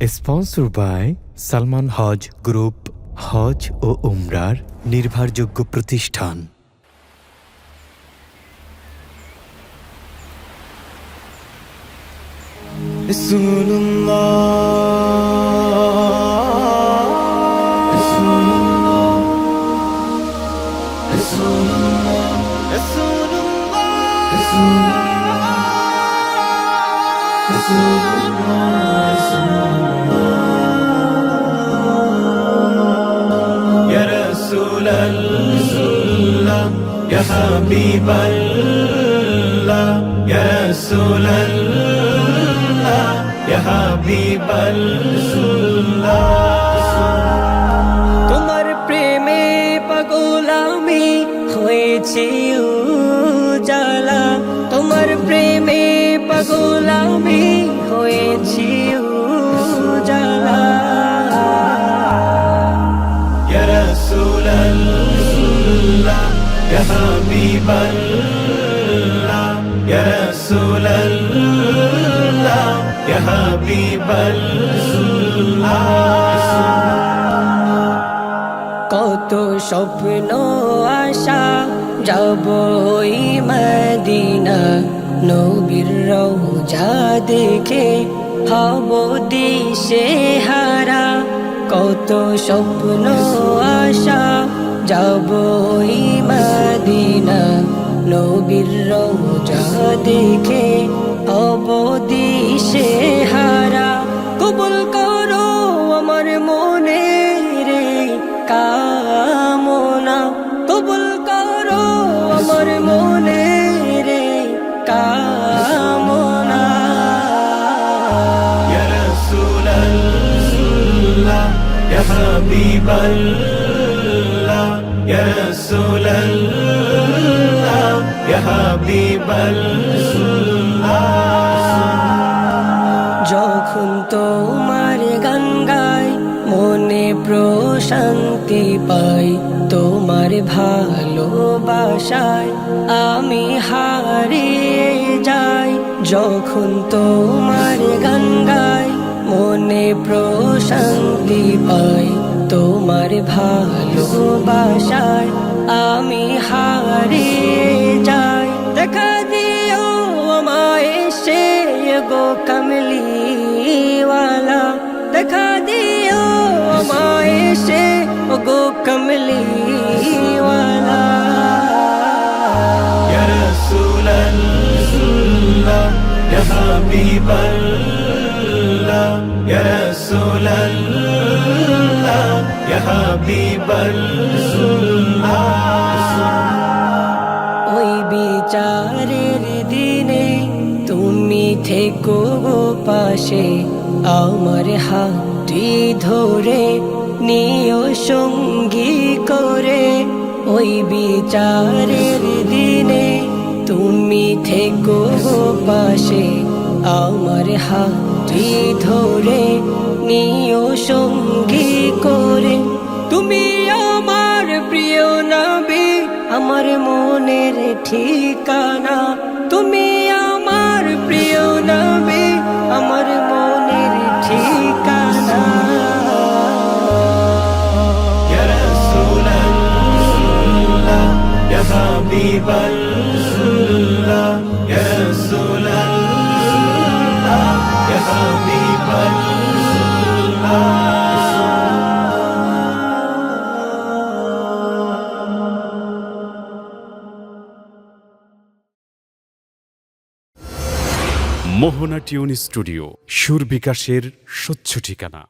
Sponsor by Salman Hajj group হজ ও উমরার নির্ভরযোগ্য প্রতিষ্ঠান Rasulullah. الله رسول الله رسول الله رسول الله رسول الله يا رسول الله يا حبيب الله يا رسول الله يا حبيب الله তোমার প্রেমে পাগল আমি হয়েছি উজালা তোমার প্রেমে পাগল আমি হয়েছি رسول الله يا حبيب الله يا رسول الله يا حبيب الله কত স্বপ্ন আশা যাব ওই মদিনা নবীর রওজা দেখে হব দিশে হারা কত স্বপ্ন, আশা, যাব ওই মদিনা। নবীর রওজা দেখে হব দিশে হারা। কবুল করো আমার মনে রে কামনা। কবুল করো আমার মনে حبيب الله يا رسول الله يا حبيب الله যখন তোমার গান গাই মনে প্রশান্তি পাই তোমার ভালোবাসায় আমি হারিয়ে যাই যখন তোমার গান গাই মনে প্রশান্তি পাই তোমার ভালোবাসায় আমি হারিয়ে যাই দেখা দিও আমায় সে গো কমলিওয়ালা দেখা দিও আমায় সে গো কমলিওয়ালা يا رسول الله يا حبيب الله يا رسول الله يا حبيب الله ওই বিচারের দিনে তুমি থেকো পাশে, আমার হাতটি ধরে নিও সঙ্গী করে। ওই বিচারের দিনে তুমি থেকো পাশে আমার হাতটি ধরে নিও সঙ্গী করে তুমি আমার প্রিয় নবী আমার মনের ঠিকানা তুমি আমার প্রিয় নবী আমার মনের ঠিকানা يا رسول الله يا حبيب الله মোহনা টিউন স্টুডিও সুর বিকাশের স্বচ্ছ ঠিকানা।